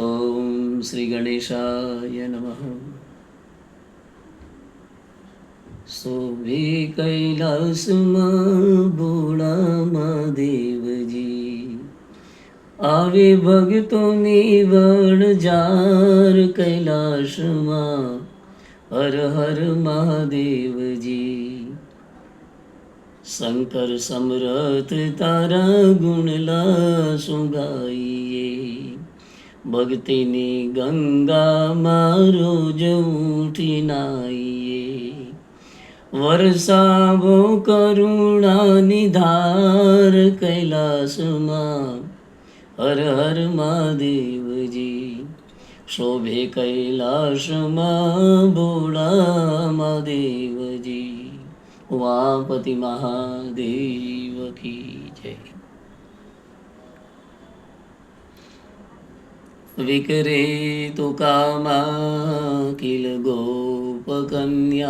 ઓમ શ્રી ગણેશાય નમઃ શોભે કૈલાસમાં ભોળામાં દેવજી આવે ભક્તોની વણજાર કૈલાસમાં હર હર મહાદેવજી શંકર સમરથ તારા ગુણલા સુગાઈએ ભક્તિની ગંગા મારો જૂઠી નાઈએ. વરસાવો કરુણાની ધાર કૈલાસમાં. હર હર મહાદેવજી, શોભે કૈલાસમાં ભોળા મહાદેવજી. વાપતિ મહાદેવ કી જય. વિકરે તો કામા કિલ ગોપકન્યા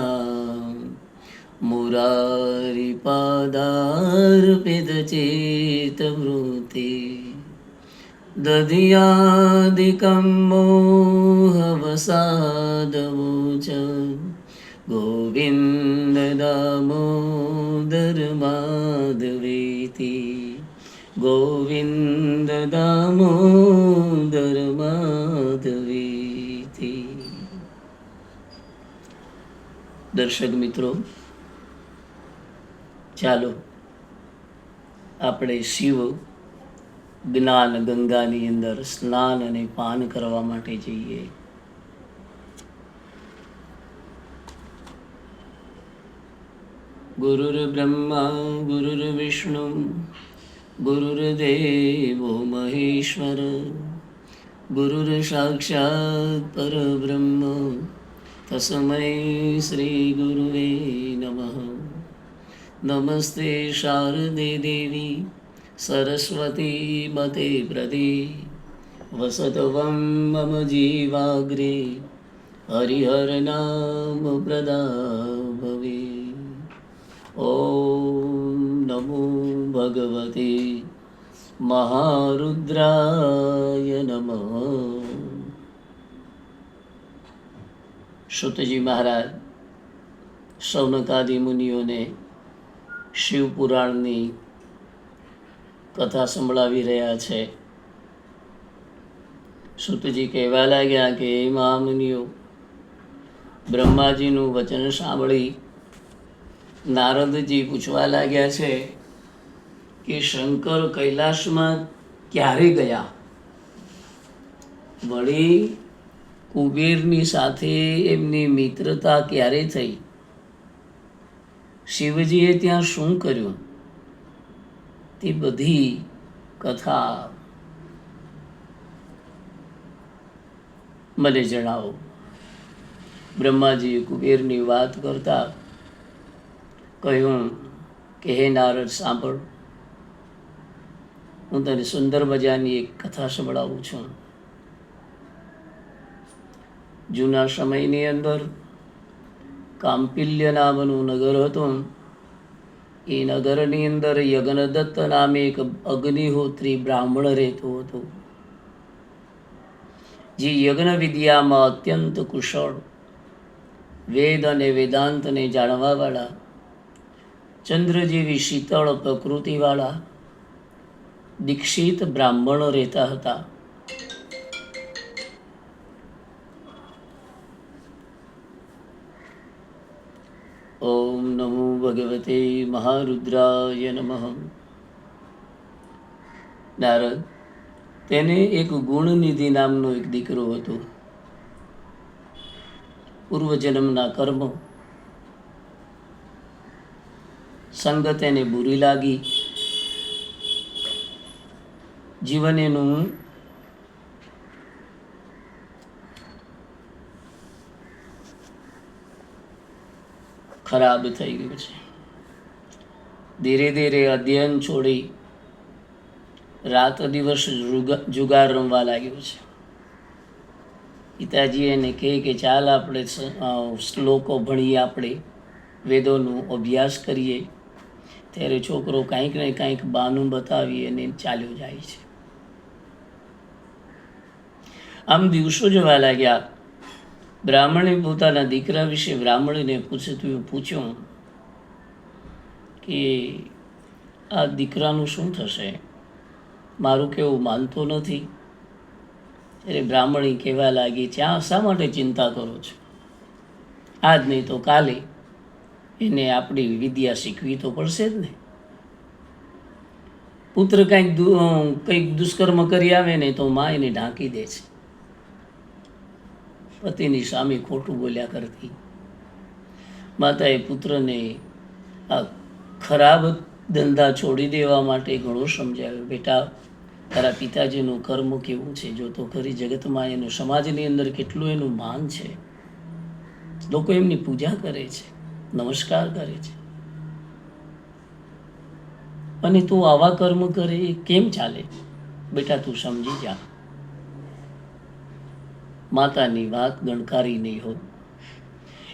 મુરારી પાદાર્પિત ચેત વૃત્તિ દધિયાદિકં મોહવસાદવું ચ ગોવિંદ દામોદર માધવેતિ ગોવિંદ દામોદર માધવેતિ દર્શક મિત્રો, ચાલો આપણે શિવ જ્ઞાન ગંગાની અંદર સ્નાન અને પાન કરવા માટે જઈએ. ગુરુર્બ્રહ્મા ગુરુર્વિષ્ણુ ગુરુર્દેવો મહેશ્વર ગુરુર સાક્ષાત પરબ્રહ્મ તસ્મૈ શ્રી ગુરુવે નમઃ નમસ્તે શારદે દેવી સરસ્વતી મતે પ્રદે વસતવં મમ જીવાગ્રે હરિહર નામ પ્રદાભવે ॐ નમો ભગવતે મહારુદ્રાય નમ શ્રુતજી મહારાજ સૌનકાદી મુનિઓને શિવપુરાણની કથા સંભળાવી રહ્યા છે શ્રુતજી કહેવા લાગ્યા કે એ મહામુનિઓ બ્રહ્માજીનું વચન સાંભળી નારદજી પૂછવા લાગ્યા છે કે શંકર કૈલાસમાં ક્યારે ગયા? વળી કુબેરની સાથે એમની મિત્રતા ક્યારે થઈ? શિવજીએ ત્યાં શું કર્યું? તે બધી કથા મને જણાવો. બ્રહ્માજીએ કુબેરની વાત કરતા કહ્યું કે, હે નારદ, સાંભળ. હું તને સુંદર મજાની એક કથા સંભળાવું છું. જૂના સમયની અંદર કામપિલ્ય નામનું નગર હતું. એ નગરની અંદર યજ્ઞદત્ત નામે એક અગ્નિહોત્રી બ્રાહ્મણ રહેતો હતો. જે યજ્ઞ વિદ્યામાં અત્યંત કુશળ વેદ અને વેદાંતને જાણવાવાળા ચંદ્ર જેવી શીતળ પ્રકૃતિવાળા દીક્ષિત બ્રાહ્મણો રહેતા હતા. ઓમ નમો ભગવતે મહારુદ્રાય નમઃ. નારદ, તેને એક ગુણનિધિ નામનો એક દીકરો હતો. પૂર્વજન્મના કર્મ સંગત એને બુરી લાગી. જીવન એનું ખરાબ થઈ ગયું છે. ધીરે ધીરે અધ્યયન છોડી રાત દિવસ જુગાર રમવા લાગ્યો છે. પિતાજી એને કહે કે ચાલ આપણે શ્લોકો ભણીએ આપણે. વેદોનો અભ્યાસ કરીએ. ત્યારે છોકરો કાંઈક ને કાંઈક બાનું બતાવી અને ચાલ્યો જાય છે. આમ દિવસો જવા લાગ્યા. બ્રાહ્મણે પોતાના દીકરા વિશે બ્રાહ્મણીને પૂછતું પૂછ્યું કે, આ દીકરાનું શું થશે? મારું કેવું માનતો નથી? ત્યારે બ્રાહ્મણી કહેવા લાગી, ત્યાં શા માટે ચિંતા કરો છો? આજ નહીં તો કાલે એને આપણી વિદ્યા શીખવી તો પડશે જ ને. પુત્ર કંઈક કંઈક દુષ્કર્મ કરી આવે ને તો મા એને ઢાંકી દે છે. પતિની સામે ખોટું બોલ્યા કરતી. માતાએ પુત્રને આ ખરાબ ધંધા છોડી દેવા માટે ઘણો સમજાવ્યો. બેટા, તારા પિતાજીનું કર્મ કેવું છે? જો તો ખરી જગતમાં એનું સમાજની અંદર કેટલું એનું માન છે. લોકો એમની પૂજા કરે છે. નમસ્કાર કરે છે. અને તું આવા કર્મ કરે એ કેમ ચાલે? બેટા, તું સમજી જા. માતાની વાત ગણકારી નહીં હોત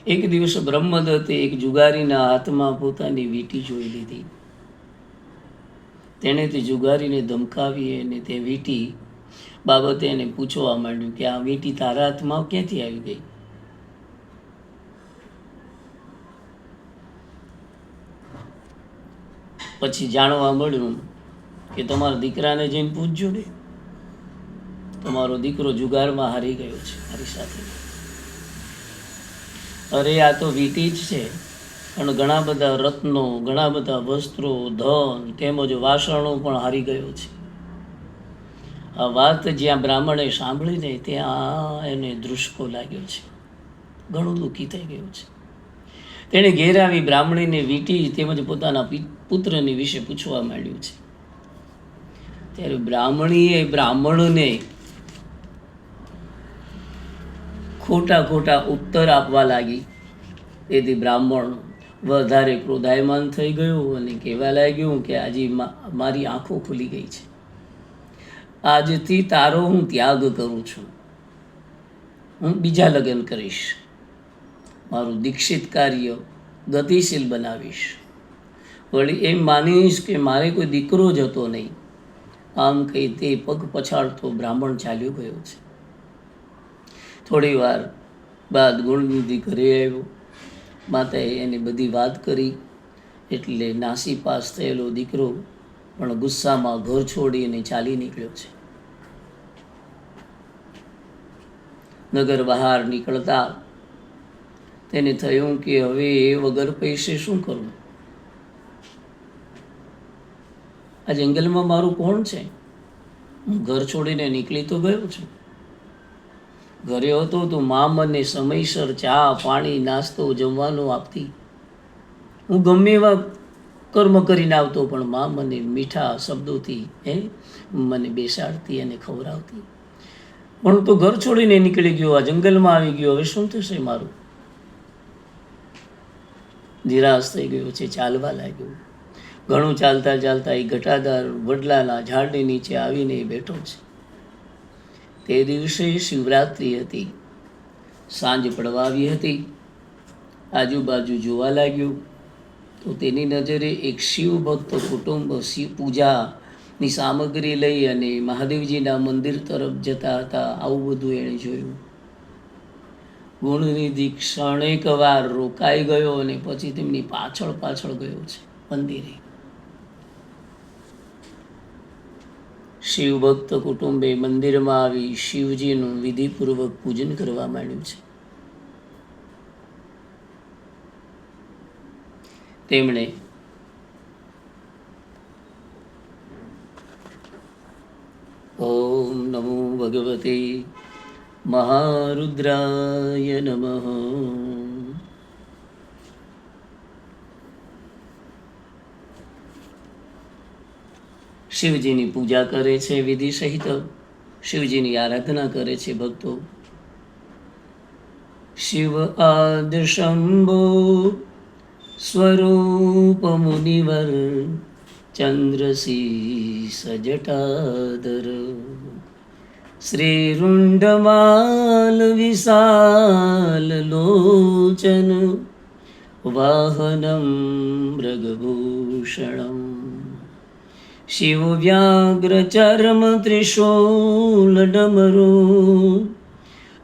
એક દિવસ બ્રહ્મદત્તે એક જુગારીના હાથમાં પોતાની વીંટી જોઈ લીધી. તેણે તે જુગારીને ધમકાવી અને તે વીંટી બાબતે એને પૂછવા માંડ્યું કે આ વીંટી તારા હાથમાં ક્યાંથી આવી ગઈ? પછી જાણવા મળ્યું કે તમારા દીકરાને જઈને પૂછજો ને. તમારો દીકરો જુગારમાં હારી ગયો છે, મારી સાથે. અરે, આ તો વીંટી જ છે, પણ ઘણા બધા રત્નો, ઘણા બધા વસ્ત્રો, ધન, તેમજ વાસણો પણ હારી ગયો છે. આ વાત જ્યાં બ્રાહ્મણે સાંભળીને ત્યાં એને દૃષ્કો લાગ્યો છે. ઘણું દુઃખી થઈ ગયું છે. તેણે ઘેર આવી બ્રાહ્મણીને વીંટી તેમજ પોતાના પુત્રની વિશે પૂછવા માંડ્યું છે. ત્યારે બ્રાહ્મણીએ બ્રાહ્મણને ખોટા ખોટા ઉત્તર આપવા લાગી. તેથી બ્રાહ્મણ વધારે ક્રોધાયમાન થઈ ગયું અને કહેવા લાગ્યું કે આજે મારી આંખો ખુલી ગઈ છે. આજથી તારો હું ત્યાગ કરું છું. હું બીજા લગ્ન કરીશ. મારું દીક્ષિત કાર્ય ગતિશીલ બનાવીશ. વળી એમ માનીશ કે મારે કોઈ દીકરો જ હતો નહીં. આમ કહી તે પગ પછાડતો બ્રાહ્મણ ચાલ્યો ગયો છે. થોડી વાર બાદ ગુણનિધિ ઘરે આવ્યો. માતાએ એની બધી વાત કરી. એટલે નાસી પાસ થયેલો દીકરો પણ ગુસ્સામાં ઘર છોડીને ચાલી નીકળ્યો છે. નગર બહાર નીકળતા તેને થયું કે હવે એ વગર પૈસે શું કરવું આ જંગલમાં મારું કોણ છે? હું ઘર છોડીને નીકળી તો ગયો છું. ઘરે હતો તો મા મને સમયસર ચા, પાણી, નાસ્તો, જમવાનું આપતી. હું ગમે એવા કર્મ કરીને આવતો, પણ મા મને મીઠા શબ્દોથી, હે, મને બેસાડતી અને ખવડાવતી. પણ તો ઘર છોડીને નીકળી ગયો, આ જંગલમાં આવી ગયો. હવે શું થશે મારું? નિરાશ થઈ ગયો છે, ચાલવા લાગ્યો. ઘણું ચાલતા ચાલતા એ ઘટાદાર વડલાના ઝાડની નીચે આવીને બેઠો છે. તે દિવસે શિવરાત્રિ હતી. સાંજ પડવા આવી હતી. આજુબાજુ જોવા લાગ્યું તો તેની નજરે એક શિવ ભક્ત કુટુંબ શિવ પૂજાની સામગ્રી લઈ અને મહાદેવજીના મંદિર તરફ જતા હતા. આવું બધું એણે જોયું. ગુણનિધિ ક્ષણેક વાર રોકાઈ ગયો અને પછી તેમની પાછળ પાછળ ગયો છે મંદિરે. શિવભક્ત કુટુંબે મંદિરમાં આવી શિવજીનું વિધિપૂર્વક પૂજન કરવા માંડ્યું છે. તેમણે ઓમ નમો ભગવતે મહારુદ્રાય નમઃ. શિવજીની પૂજા કરે છે વિધિ સહિત. શિવજીની આરાધના કરે છે ભક્તો. શિવ આદ શંભો સ્વરૂપ મુનિવર ચંદ્રશીસ જટાધર. શ્રીરુંડમાલ વિશાલ લોચન વાહનમ મૃગભૂષણમ. શિવવ્યાઘ્રચર્મ ત્રિશૂલ ડમરુ.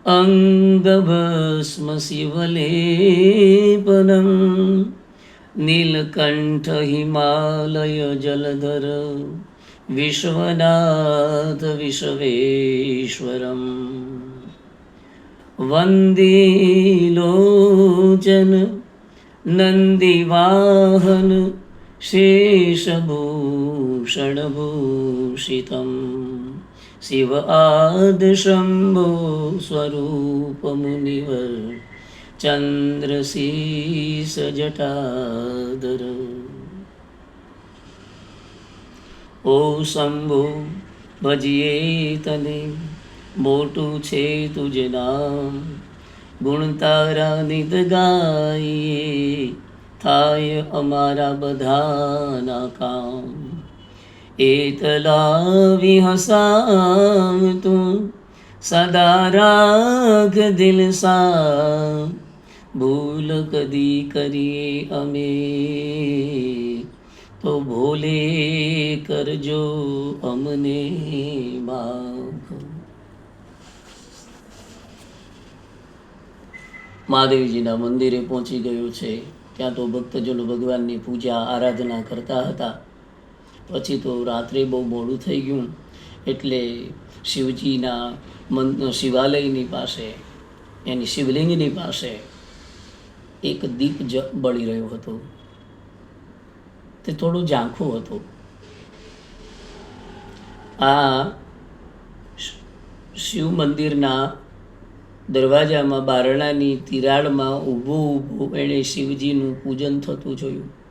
અંગભસ્મ શિવલેપનમ નીલકંઠ હિમાલય જલધર. વિશ્વનાથ વિશ્વેશ્વરમ. વંદે નંદિવાહન શેષભૂષણભૂષિतं શિવ આદશંભો સ્વરૂપમુનિવર ચંદ્રશીસ જટાધર ઓ શંભો ભજીએ તને મોટું છે તુજ નામ ગુણ તારા નિત ગાઈએ થાય અમારા બધાના કામ એતલાવી હસાવ તું સદા રાખ દિલ સા ભૂલ કદી કરીએ અમે તો ભોલે કરજો અમને માફ મહાદેવજીના મંદિરે પહોંચી ગયો છે. ત્યાં તો ભક્તજનો ભગવાનની પૂજા, આરાધના કરતા હતા. પછી તો રાત્રે બહુ મોડું થઈ ગયું. એટલે શિવજીના મન, શિવાલયની પાસે, એની શિવલિંગની પાસે એક દીપ જ બળી રહ્યો હતો. તે થોડું ઝાંખું હતું. આ શિવ મંદિરના દરવાજામાં બારણાની તિરાડમાં ઊભું ઊભું એણે શિવજીનું પૂજન થતું જોયું.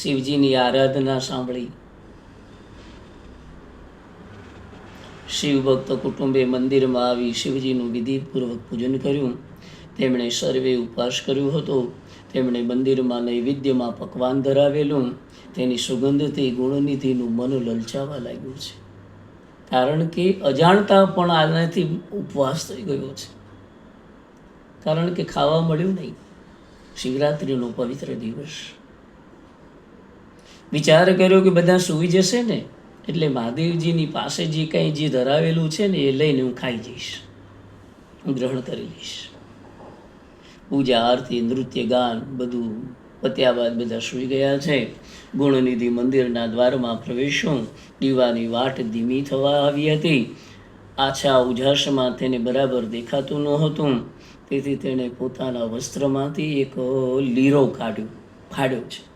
શિવજીની આરાધના સાંભળી. શિવ ભક્ત કુટુંબે મંદિરમાં આવી શિવજીનું વિધિપૂર્વક પૂજન કર્યું. તેમણે સર્વે ઉપવાસ કર્યો હતો. તેમણે મંદિરમાં નૈવેદ્યમાં પકવાન ધરાવેલું. તેની સુગંધથી, ગુણનિધિનું મન લલચાવા લાગ્યું છે. કારણ કે અજાણતા પણ આનાથી ઉપવાસ થઈ ગયો છે. કારણ કે ખાવા મળ્યું નહીં. શિવરાત્રિનો પવિત્ર દિવસ. વિચાર કર્યો કે બધા સૂઈ જશે ને, એટલે મહાદેવજીની પાસે જે કંઈ જે ધરાવેલું છે ને એ લઈને હું ખાઈ જઈશ. હું ગ્રહણ કરી લઈશ. પૂજા, આરતી, નૃત્ય, ગાન બધું પત્યા બાદ બધા સૂઈ ગયા છે. ગુણનિધિ મંદિરના દ્વારમાં પ્રવેશ્યો દીવાની વાટ ધીમી થવા આવી હતી. આછા ઉજાસમાં તેને બરાબર દેખાતું નહોતું. તેથી તેણે પોતાના વસ્ત્રમાંથી એક લીરો કાઢ્યો, ફાડ્યો છે.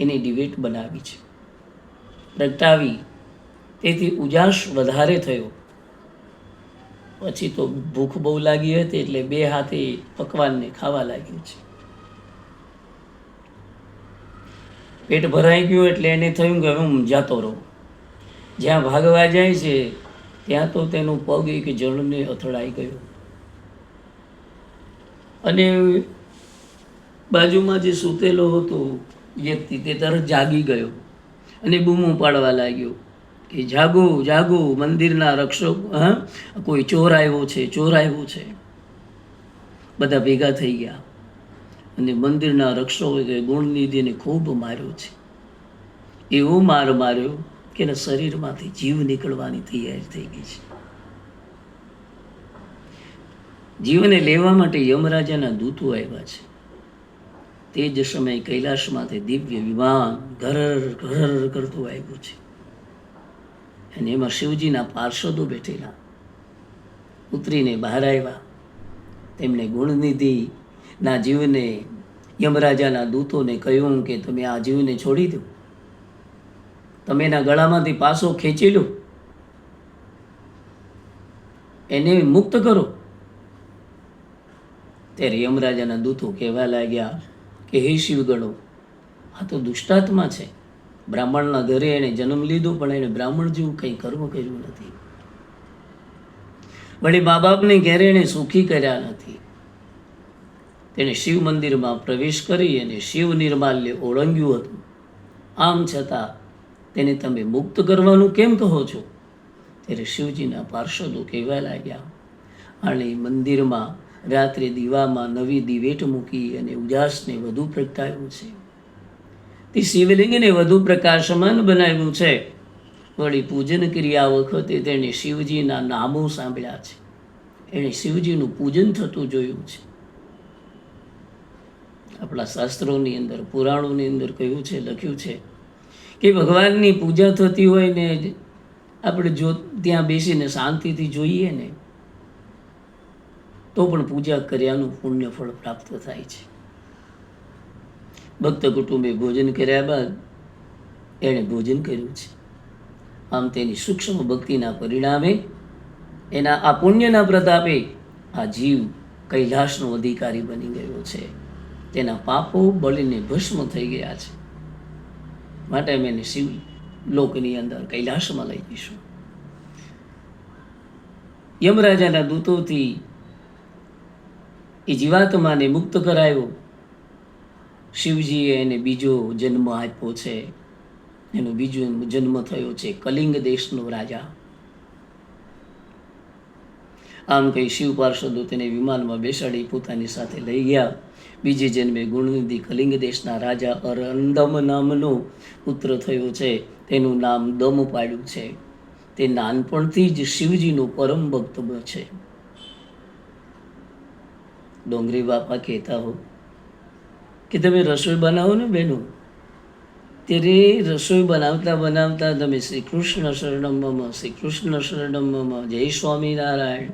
એની ડિબેટ બનાવી છે. પ્રગટાવી. તેથી ઉજાસ વધારે થયો. પછી તો ભૂખ બહુ લાગી હતી એટલે બે હાથે પકવાનને ખાવા લાગ્યું છે. પેટ ભરાઈ ગયું એટલે એને થયું કે હું જાતો રહું. જ્યાં ભાગવા જાય છે, ત્યાં તો તેનું પગ એક જળને અથડાઈ ગયો. અને બાજુમાં જે સૂતેલો હતો વ્યક્તિ તે તરત જાગી ગયો અને બૂમો પાડવા લાગ્યો કે, જાગો જાગો, મંદિરના રક્ષક, હા? કોઈ ચોર આવ્યો છે, ચોર આવ્યો છે. બધા ભેગા થઈ ગયા અને મંદિરના રક્ષકોએ ગુણનિધિને ખૂબ માર્યો છે. એવો માર માર્યો કે એના શરીરમાંથી જીવ નીકળવાની તૈયારી થઈ ગઈ છે. જીવને લેવા માટે યમરાજાના દૂતો આવ્યા છે. તે જ સમયે કૈલાસમાંથી દિવ્ય વિમાન ઘરર ઘરર કરતું આવ્યું છે. અને એમાં શિવજીના પાર્ષદો બેઠેલા. ઉતરીને બહાર આવ્યા. તેમણે ગુણનિધિના જીવને યમરાજાના દૂતોને કહ્યું કે તમે આ જીવને છોડી દો. તમે એના ગળામાંથી પાસો ખેંચી લો. એને મુક્ત કરો. ત્યારે યમરાજાના દૂતો કહેવા લાગ્યા કે હે શિવગળો આ તો દુષ્ટાત્મા છે. બ્રાહ્મણના ઘરે એણે જન્મ લીધો, પણ એણે બ્રાહ્મણ જેવું કંઈ કર્મ કર્યું નથી. વળી મા બાપને ઘેરે એણે સુખી કર્યા નથી. તેણે શિવ મંદિરમાં પ્રવેશ કરી અને શિવ નિર્માલ્ય ઓળંગ્યું હતું. આમ છતાં તેને તમે મુક્ત કરવાનું કેમ કહો છો? ત્યારે શિવજીના પાર્ષદો કહેવા લાગ્યા અને મંદિરમાં રાત્રે દીવામાં નવી દિવેટ મૂકી અને ઉજાસને વધુ પ્રગટાવ્યું છે. તે શિવલિંગને વધુ પ્રકાશમાન બનાવ્યું છે. વળી પૂજન ક્રિયા વખતે તેણે શિવજીના નામો સાંભળ્યા છે. એણે શિવજીનું પૂજન થતું જોયું છે. આપણા શાસ્ત્રોની અંદર, પુરાણોની અંદર કહ્યું છે, લખ્યું છે કે ભગવાનની પૂજા થતી હોય ને આપણે જો ત્યાં બેસીને શાંતિથી જોઈએ ને તો પણ પૂજા કર્યાનું પુણ્ય ફળ પ્રાપ્ત થાય છે. ભક્ત કુટુંબે ભોજન કર્યા બાદ એણે ભોજન કર્યું છે. આમ તેની સૂક્ષ્મ ભક્તિના પરિણામે એના આ પુણ્યના પ્રતાપે આ જીવ કૈલાસનો અધિકારી બની ગયો છે. તેના પાપો બળીને ભસ્મ થઈ ગયા છે. માટે અમે એને શિવ લોકની અંદર કૈલાસમાં લઈ જઈશું. યમરાજાના દૂતોથી એ જીવાત્માને મુક્ત કરાયો. શિવજીએ એને બીજો જન્મ આપ્યો છે. એનો બીજો જન્મ થયો છે કલિંગ દેશનો રાજા. આમ કહી શિવ પાર્ષદો તેને વિમાનમાં બેસાડી પોતાની સાથે લઈ ગયા. બીજે જન્મે ગુણનિધિ કલિંગ દેશના રાજા અરંદમ નામનો પુત્ર થયો છે. તેનું નામ દમ પાડ્યું છે. તે નાનપણથી જ શિવજીનો પરમ ભક્ત છે. ડોંગરી બાપા કહેતા હો કે તમે રસોઈ બનાવો ને બેનું? ત્યારે રસોઈ બનાવતા બનાવતા તમે શ્રી કૃષ્ણ શરણમ શ્રી કૃષ્ણ શરણમ જય સ્વામિનારાયણ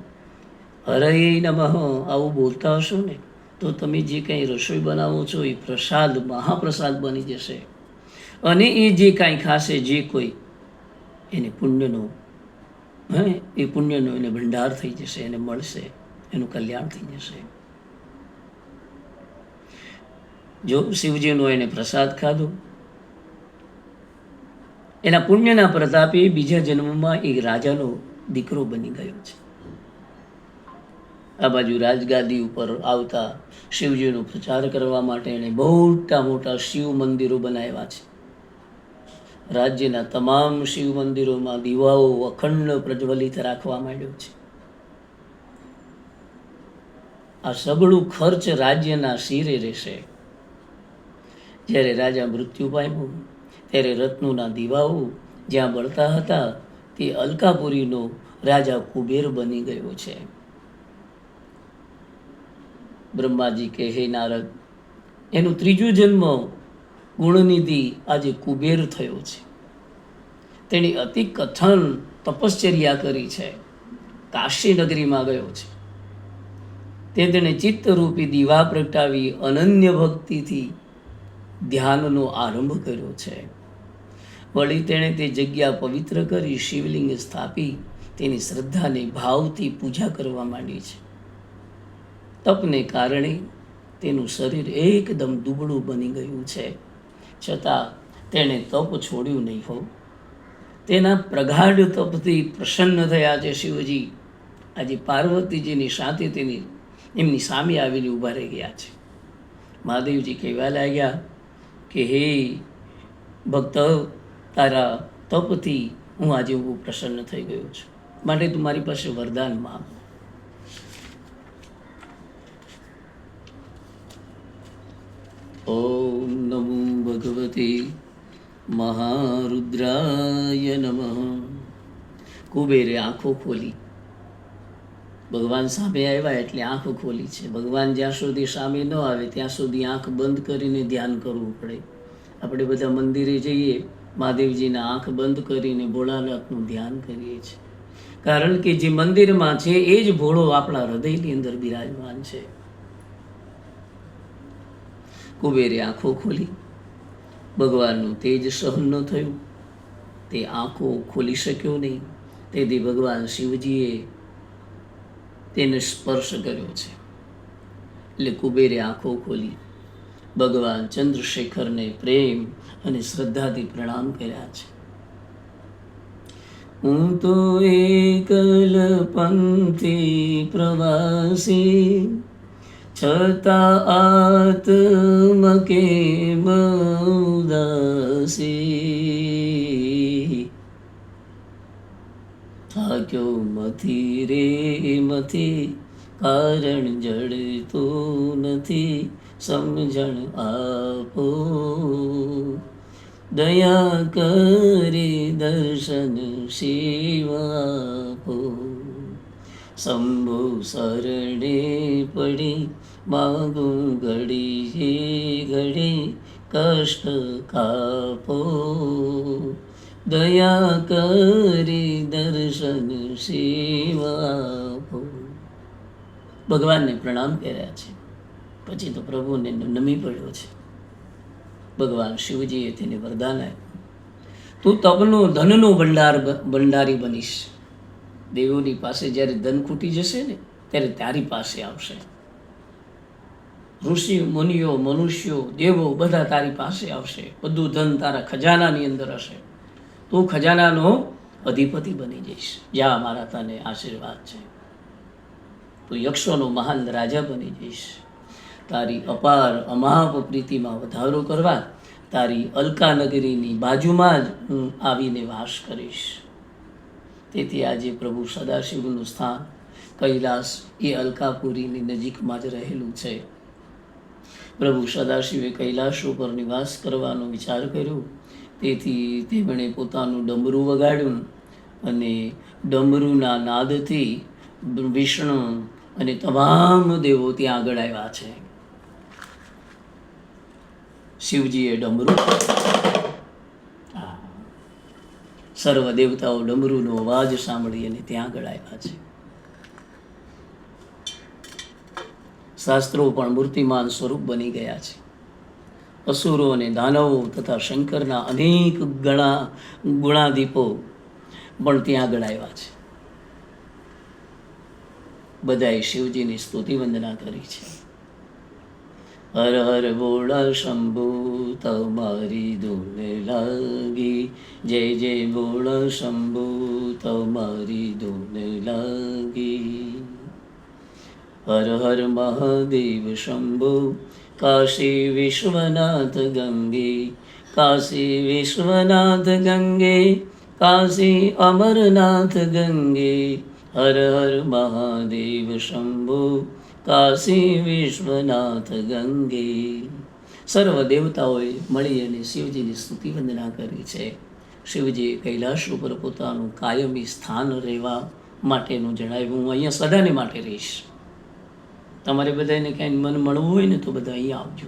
હરે નમઃ, આવું બોલતા હશો ને, તો તમે જે કંઈ રસોઈ બનાવો છો એ પ્રસાદ, મહાપ્રસાદ બની જશે. અને એ જે કાંઈ ખાશે, જે કોઈ, એને પુણ્યનો, હે, એ પુણ્યનો એને ભંડાર થઈ જશે, એને મળશે, એનું કલ્યાણ થઈ જશે. જો શિવજીનો એને પ્રસાદ ખાધો. એના પુણ્યના પ્રતાપે બીજા જન્મમાં એક રાજાનો દીકરો બની ગયો છે. આ બાજુ રાજગાદી ઉપર આવતા શિવજીનો પ્રચાર કરવા માટે એણે મોટા મોટા શિવ મંદિરો બનાવ્યા છે. રાજ્યના તમામ શિવ મંદિરોમાં દીવાઓ અખંડ પ્રજ્વલિત રાખવા માંડ્યો છે. આ સગળું ખર્ચ રાજ્યના શિરે રહેશે. જ્યારે રાજા મૃત્યુ પામ્યું, ત્યારે રત્નોના દીવાઓ જ્યાં બળતા હતા, તે અલકાપુરીનો રાજા કુબેર બની ગયો છે. બ્રહ્માજી કે હે નારદ, એનું ત્રીજું જન્મ ગુણનિધિ આજે કુબેર થયો છે. તેણે અતિ કથન તપશ્ચર્યા કરી છે. કાશી નગરીમાં ગયો છે. તે તેણે ચિત્તરૂપી દીવા પ્રગટાવી અનન્ય ભક્તિથી ધ્યાનનો આરંભ કર્યો છે. વળી તેણે તે જગ્યા પવિત્ર કરી શિવલિંગ સ્થાપી, તેની શ્રદ્ધાને ભાવથી પૂજા કરવા માંડી છે. તપને કારણે તેનું શરીર એકદમ દુબળું બની ગયું છે. છતાં તેણે તપ છોડ્યું નહીં હો. તેના પ્રગાઢ તપથી પ્રસન્ન થયા છે શિવજી. આજે પાર્વતીજીની સાથે તેની એમની સામે આવીને ઊભા રહી ગયા છે. મહાદેવજી કહેવા લાગ્યા કે, હે ભક્ત, તારા તપથી હું આજે હું પ્રસન્ન થઈ ગયો છું. માટે તું મારી પાસે વરદાન માંગ. ઓમ નમો ભગવતી મહારુદ્રાય નમઃ. કુબેરે આંખો ખોલી. ભગવાન સામે આવ્યા એટલે આંખ ખોલી છે. ભગવાન જ્યાં સુધી સામે ન આવે, ત્યાં સુધી આંખ બંધ કરીને ધ્યાન કરવું પડે. આપણે બધા મંદિરે જઈએ, મહાદેવજીના આંખ બંધ કરીને ભોળાનાથનું ધ્યાન કરીએ છીએ. કારણ કે જે મંદિરમાં છે, એ જ ભોળો આપણા હૃદયની અંદર બિરાજમાન છે. કુબેરે આંખો ખોલી. ભગવાનનું તેજ સહન ન થયું. તે આંખો ખોલી શક્યો નહીં. તેથી ભગવાન શિવજીએ તેને સ્પર્શ કર્યો છે. એટલે કુબેરે આંખો ખોલી. ભગવાન ચંદ્રશેખરને પ્રેમ અને શ્રદ્ધાથી પ્રણામ કર્યા છે. હું તો એકલ પંથી પ્રવાસી, છતાં આત્મ કે ઉદાસી? થાક્યો મથી રે મથી કારણ જડતું નથી સમજણ આપો દયા કરી દર્શન શિવ આપો શંભુ શરણે પડી માગું ઘડી ઘડી કષ્ટ કાપો દયા કરી દર્શન શિવ ભગવાનને પ્રણામ કર્યા છે. પછી તો પ્રભુને નમી પડ્યો છે. ભગવાન શિવજીએ તેને વરદાન આપ્યું. તું તપનો, ધનનો ભંડાર ભંડારી બનીશ. દેવોની પાસે જ્યારે ધન ખૂટી જશે ને, ત્યારે તારી પાસે આવશે. ઋષિ, મુનિઓ, મનુષ્યો, દેવો બધા તારી પાસે આવશે. બધું ધન તારા ખજાનાની અંદર હશે. તું ખજાનાનો અધિપતિ બની જઈશ. જ્યાં મારા તને આશીર્વાદ છે. તું યક્ષોનો મહાન રાજા બની જઈશ. તારી અપાર અમાપ પ્રીતિમાં વધારો કરવા તારી અલકાનગરીની બાજુમાં જ હું આવીને વાસ કરીશ. તેથી આજે પ્રભુ સદાશિવનું સ્થાન કૈલાસ એ અલકાપુરીની નજીકમાં જ રહેલું છે. પ્રભુ સદાશિવે કૈલાસ ઉપર નિવાસ કરવાનો વિચાર કર્યો. તેથી તેમણે પોતાનું ડમરું વગાડ્યું અને ડમરુના નાદથી વિષ્ણુ અને તમામ દેવો ત્યાં આગળ આવ્યા છે શિવજીએ ડમરું. સર્વ દેવતાઓ ડમરુનો અવાજ સાંભળી અને ત્યાં આગળ આવ્યા છે શાસ્ત્રો પણ મૂર્તિમાન સ્વરૂપ બની ગયા છે અસુરો અને દાનવો તથા શંકરના અનેક ગણા ગુણાદીપો પણ ત્યાં ગણાવ્યા છે. બધાએ શિવજીની સ્તુતિ વંદના કરી છે. હર હર બોળા શંભુ તમારી ધૂન લાગી. જય જય બોળા શંભુ તમારી ધૂન લાગી. હર હર મહાદેવ શંભુ કાશી વિશ્વનાથ ગંગે કાશી વિશ્વનાથ ગંગે કાશી અમરનાથ ગંગે હર હર મહાદેવ શંભુ કાશી વિશ્વનાથ ગંગે સર્વ દેવતાઓએ મળી અને શિવજીની સ્તુતિ વંદના કરી છે. શિવજીએ કૈલાશ ઉપર પોતાનું કાયમી સ્થાન રહેવા માટેનું જણાવ્યું. હું અહીંયા સદાને માટે રહીશ. તમારે બધાને ક્યાંય મન મળવું હોય ને તો બધા અહીંયા આવજો.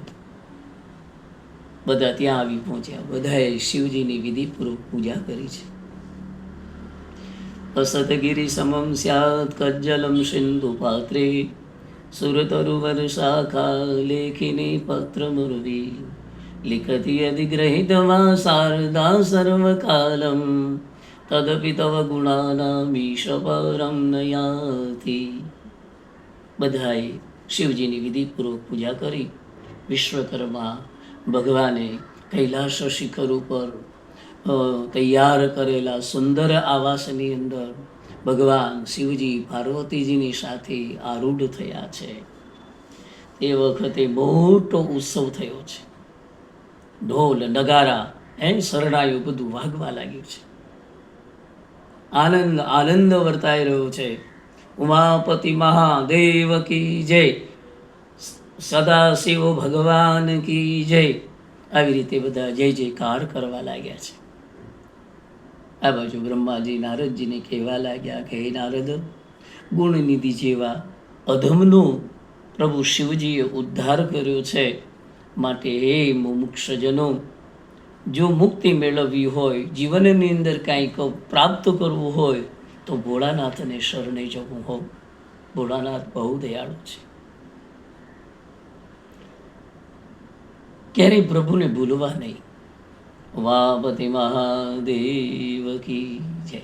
બધા ત્યાં આવી પહોંચ્યા. બધાએ શિવજીની વિધિપૂર્વક પૂજા કરી છે. અસતગિરિ સમમ સ્યાત કજ્જલમ સિંધુ પાત્રે, સુરતરુવર શાખા લેખિની પત્રમુર્વી લિખતી અધિગ્રહિતવા શારદા સર્વકાલમ, તદપિ તવ ગુણાના મીશ પરમ નયાતી. બધાએ શિવજીની વિધિપૂર્વક પૂજા કરી. વિશ્વકર્મા ભગવાને કૈલાસ શિખર ઉપર તૈયાર કરેલા સુંદર આવાસની અંદર ભગવાન શિવજી પાર્વતીજીની સાથે આરૂઢ થયા છે. એ વખતે મોટો ઉત્સવ થયો છે. ઢોલ, નગારા એમ શરણાયું બધું વાગવા લાગ્યું છે. આનંદ આનંદ વર્તાઈ રહ્યો છે. ઉમાપતિ મહાદેવ કી જય સદાશિવ ભગવાન કી જય આવી રીતે બધા જય જયકાર કરવા લાગ્યા છે। આ બાજુ બ્રહ્માજી નારદજીને કહેવા લાગ્યા કે, હે નારદ, ગુણનિધિ જેવા અધમનો પ્રભુ શિવજીએ ઉદ્ધાર કર્યો છે માટે હે મુમુક્ષજનો, જો મુક્તિ મેળવવી હોય, જીવનની અંદર કાંઈક પ્રાપ્ત કરવું હોય તો ભોળાનાથને શરણે જવું હો. ભોળાનાથ બહુ દયાળુ છે. ક્યારેય પ્રભુને ભૂલવા નહીં. વાપતિ મહાદેવ કી જય.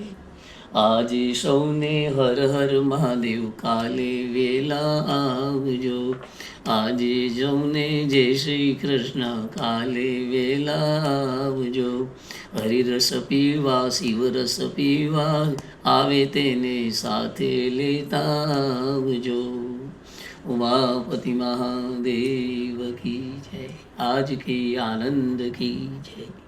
આજે સૌને હર હર મહાદેવ, કાલે વેલા આવજો. આજે સૌને જય શ્રી કૃષ્ણ, કાલે વેલા આવજો. હરિરસ પીવા, શિવરસ પીવા આવે તેને સાથે લેતા આવજો. ઉમાપતિ મહાદેવ કી જય. આજ કી આનંદ કી જય.